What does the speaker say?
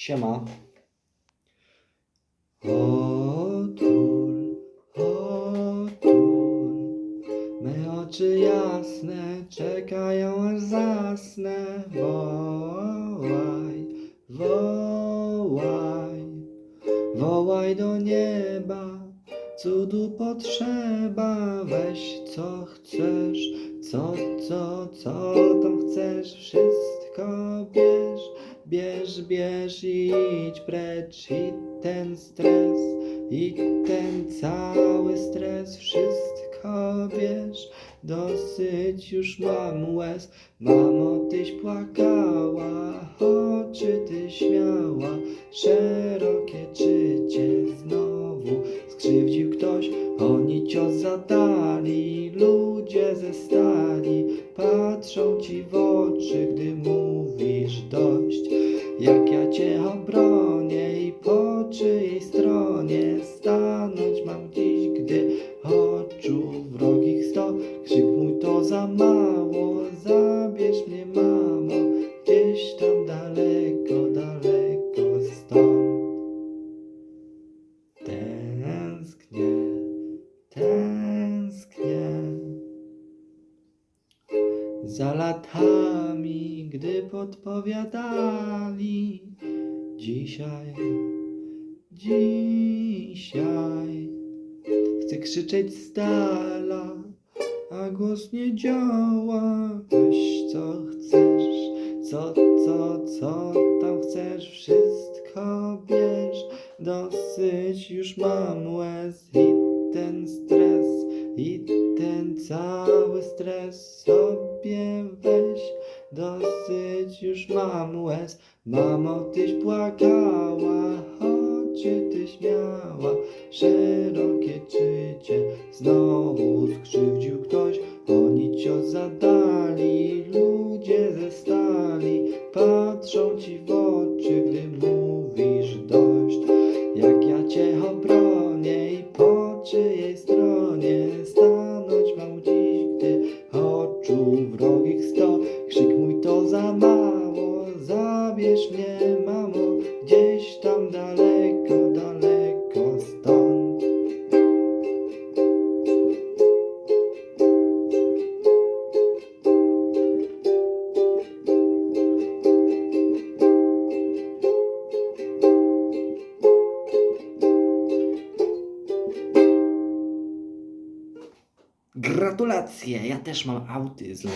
Siema. Otul, otul, me oczy jasne czekają aż zasnę. Wołaj, wołaj, wołaj do nieba, cudu potrzeba. Weź co chcesz, co, co, co tam chcesz, wszystko bierz. Bierz, bierz i idź precz i ten stres, i ten cały stres, wszystko bierz. Dosyć już mam łez, mamo tyś płakała, oczy ty śmiała, szerokie czy cię znowu. Skrzywdził ktoś, oni cios zadali, ludzie ze stali, patrzą ci w Obronię i po czyjej stronie stanąć mam dziś, gdy oczu wrogich sto. Krzyk mój to za mało, zabierz mnie mamo, gdzieś tam daleko, daleko stąd. Tęsknię, tęsknię za latami, gdy podpowiadali dzisiaj, dzisiaj. Chcę krzyczeć z dala, a głos nie działa. Weź co chcesz, co, co, co tam chcesz, wszystko bierz. Dosyć już mam łez i ten stres, i ten cały stres weź. Dosyć już mam łez, mamo tyś płakała, oczy ty śmiała, szerokie czy cię znowu skrzywdził ktoś, oni cios zadali, ludzie ze stali, patrzą ci w oczy, gdy Gratulacje, ja też mam autyzm.